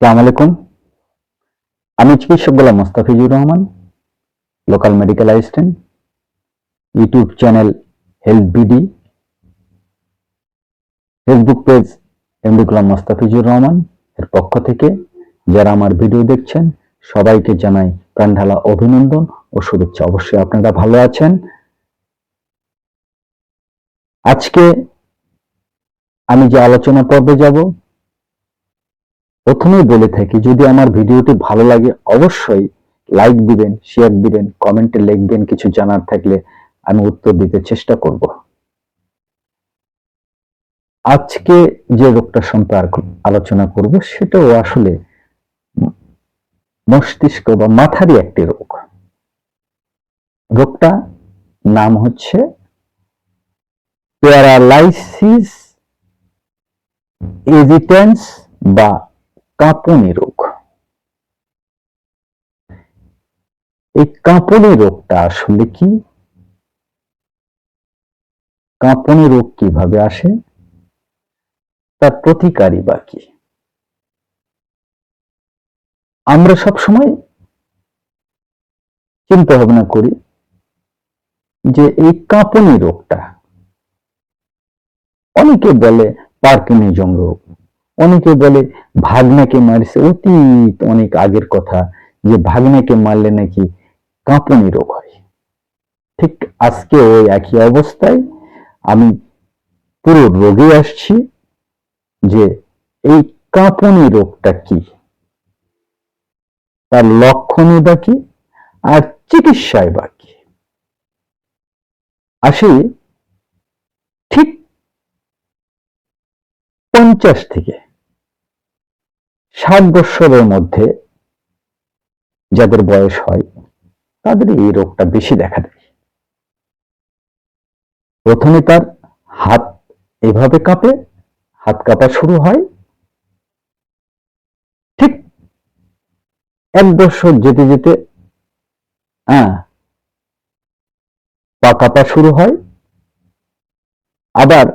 সালাম আলাইকুম। আমি চিকিৎসক Golam Mostafizur Rahman, local medical assistant, YouTube channel health BD, Facebook page MD Golam Mostafizur Rahman এর পক্ষ থেকে যারা আমার ভিডিও দেখছেন, সবাইকে জানাই প্রাণঢালা অভিনন্দন ও শুভেচ্ছা। অবশ্যই আপনারা ভালো আছেন। আজকে আমি যে আলোচনা পর্বে যাব প্রথমেই বলে থাকি, যদি আমার ভিডিওটি ভালো লাগে অবশ্যই লাইক দিবেন শেয়ার দিবেন কমেন্টে লিখবেন কিছু জানার থাকলে আমি উত্তর দিতে চেষ্টা করব। আজকে যে রোগটা সম্পর্কে আলোচনা করব, সেটাও আসলে মস্তিষ্ক বা মাথারই একটি রোগ। রোগটা নাম হচ্ছে প্যারালাইসিস এজিটেন্স বা কাঁপুনি রোগ। এই কাঁপুনি রোগটা আসলে কি? কাঁপুনি রোগ কীভাবে আসে? তার প্রতিকারী বা কি? আমরা সব সময় চিন্তা ভাবনা করি যে এই কাঁপুনি রোগটা, অনেকে বলে পার্কিনিজম রোগ অনেকে বলে ভাগনাকে মারছে, অতীত অনেক আগের কথা যে ভাগনাকে মারলে নাকি কাঁপুনি রোগ হয়। ঠিক আজকে ওই একই অবস্থায় আমি পুরো রোগে আসছি যে এই কাঁপুনি রোগটা কি? তার লক্ষণই বা কি? আর চিকিৎসায় বা কি? আসি ঠিক পঞ্চাশ থেকে। ষাট বৎসরের মধ্যে যাদের বয়স হয়, তাদের এই রোগটা বেশি দেখা দেয়। প্রথমে তার হাত এভাবে কাঁপে, হাত কাঁপা শুরু হয়। ঠিক এক বছর যেতে যেতে হ্যাঁ পা কাঁপা শুরু হয়। আবার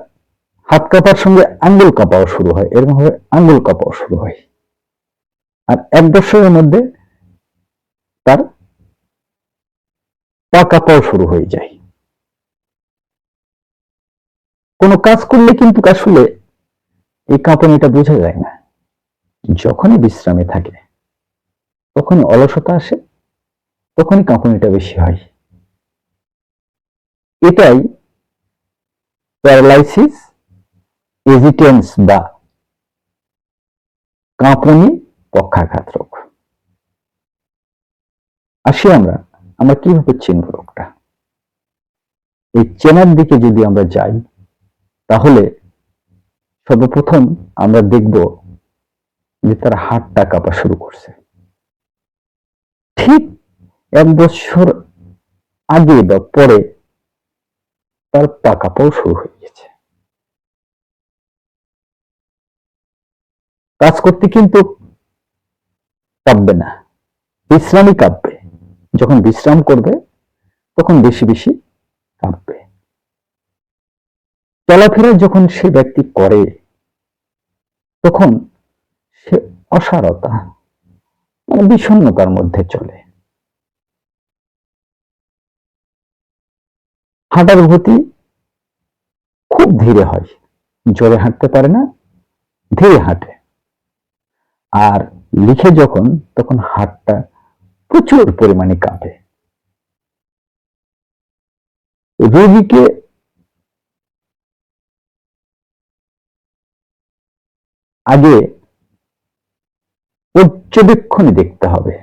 হাত কাঁপার সঙ্গে আঙ্গুল কাঁপাও শুরু হয় এরকম ভাবে আঙ্গুল কাঁপাও শুরু হয়। আর এক বছরের মধ্যে তার পা কাঁপাও শুরু হয়ে যায়। কোনো কাজ করলে কিন্তু আসলে এই কাঁপানিটা বোঝা যায় না। যখনই বিশ্রামে থাকে, তখনই অলসতা আসে, তখনই কাঁপানিটা বেশি হয়। এটাই প্যারালাইসিস এজিটেন্স বা কাঁপুনি পক্ষাঘাত রোগ আসি আমরা আমরা কীভাবে চিনব রোগটা? এই চেনার দিকে যদি আমরা যাই, তাহলে সর্বপ্রথম আমরা দেখব যে তার হাতটা কাঁপা শুরু করছে। ঠিক এক বছর আগে বা পরে তার পা কাঁপাও শুরু হয়ে গেছে। কাজ করতে কিন্তু কাঁপবে না। বিশ্রামই কাঁপবে। যখন বিশ্রাম করবে, তখন বেশি বেশি কাঁপবে। চলাফেরা যখন সে ব্যক্তি করে, তখন সে অসারতা মানে বিষণ্ণতার মধ্যে চলে। হাঁটার গতি খুব ধীরে হয়। জোরে হাঁটতে পারে না, ধীরে হাঁটে। আর লিখে যখন, তখন হাতটা প্রচুর পরিমাণে কাঁপে। রোগীকে আগে পর্যবেক্ষণে দেখতে হবে।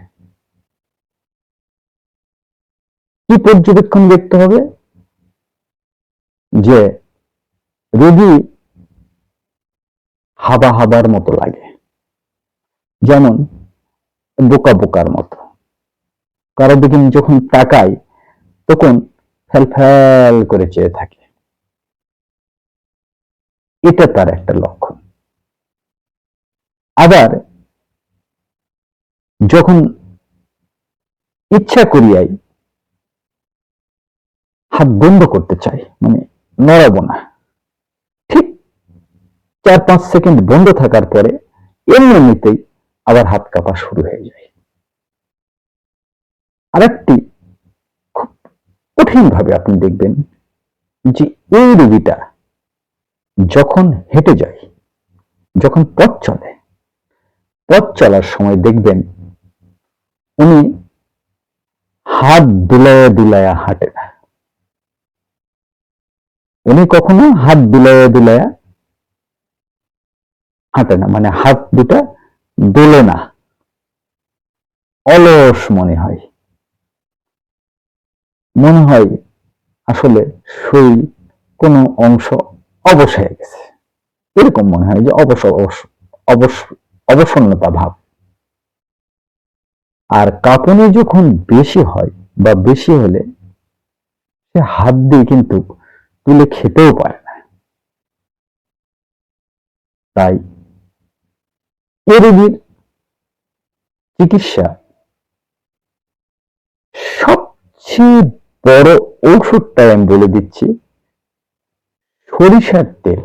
কি পর্যবেক্ষণ দেখতে হবে? যে রোগী হাবা হাবার মতো লাগে। যেমন বোকা বোকার মতো। কারও দিকে যখন তাকাই, তখন ফ্যাল ফ্যাল করে চেয়ে থাকে। এটা তার একটা লক্ষণ। আবার যখন ইচ্ছা করিয়াই হাত বন্ধ করতে চাই মানে নড়াবো না, ঠিক চার পাঁচ সেকেন্ড বন্ধ থাকার পরে এমনিতেই আবার হাত কাঁপা শুরু হয়ে যায়। আরেকটি খুব কঠিন ভাবে আপনি দেখবেন যে এই রোগীটা যখন হেঁটে যায়, যখন পথ চলে, পথ চলার সময় দেখবেন উনি হাত দুলায়া দুলায়া হাঁটে না। উনি কখনো হাত দুলায়া দুলায়া হাঁটে না মানে হাত দুটা দোলে না। অলস মনে হয়। মনে হয় আসলে শরীর কোনো অংশ অবশ হয়ে গেছে। এরকম মনে হয় যে অবশ অবশ, অবসন্নতা ভাব। আর কাঁপুনি যখন বেশি হয় বা বেশি হলে সে হাত দিয়ে কিন্তু তুলে খেতেও পারে না। তাই এ রোগীর চিকিৎসা। সবচেয়ে বড় ঔষধটা আমি বলে দিচ্ছি, সরিষার তেল।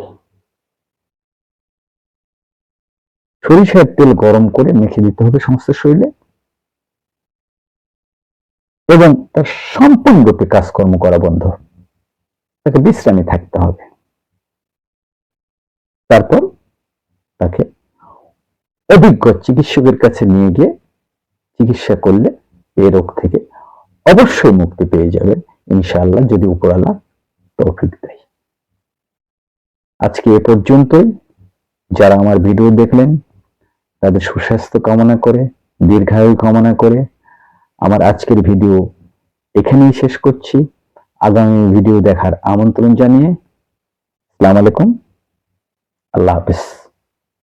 সরিষার তেল গরম করে মেখে দিতে হবে সমস্ত শরীরে। এবং তার সম্পূর্ণরূপে কাজকর্ম করা বন্ধ। তাকে বিশ্রামে থাকতে হবে। তারপর তাকে অভিজ্ঞ চিকিৎসকের কাছে নিয়ে গিয়ে চিকিৎসা করলে এই রোগ থেকে অবশ্যই মুক্তি পেয়ে যাবেন, ইনশাআল্লাহ, যদি উপরালা তৌফিক দেয়। আজকে এ পর্যন্তই। যারা আমার ভিডিও দেখলেন, তাদের সুস্বাস্থ্য কামনা করে, দীর্ঘায়ু কামনা করে, আমার আজকের ভিডিও এখানেই শেষ করছি। আগামী ভিডিও দেখার আমন্ত্রণ জানিয়ে, আসসালামু আলাইকুম। আল্লাহ হাফিজ।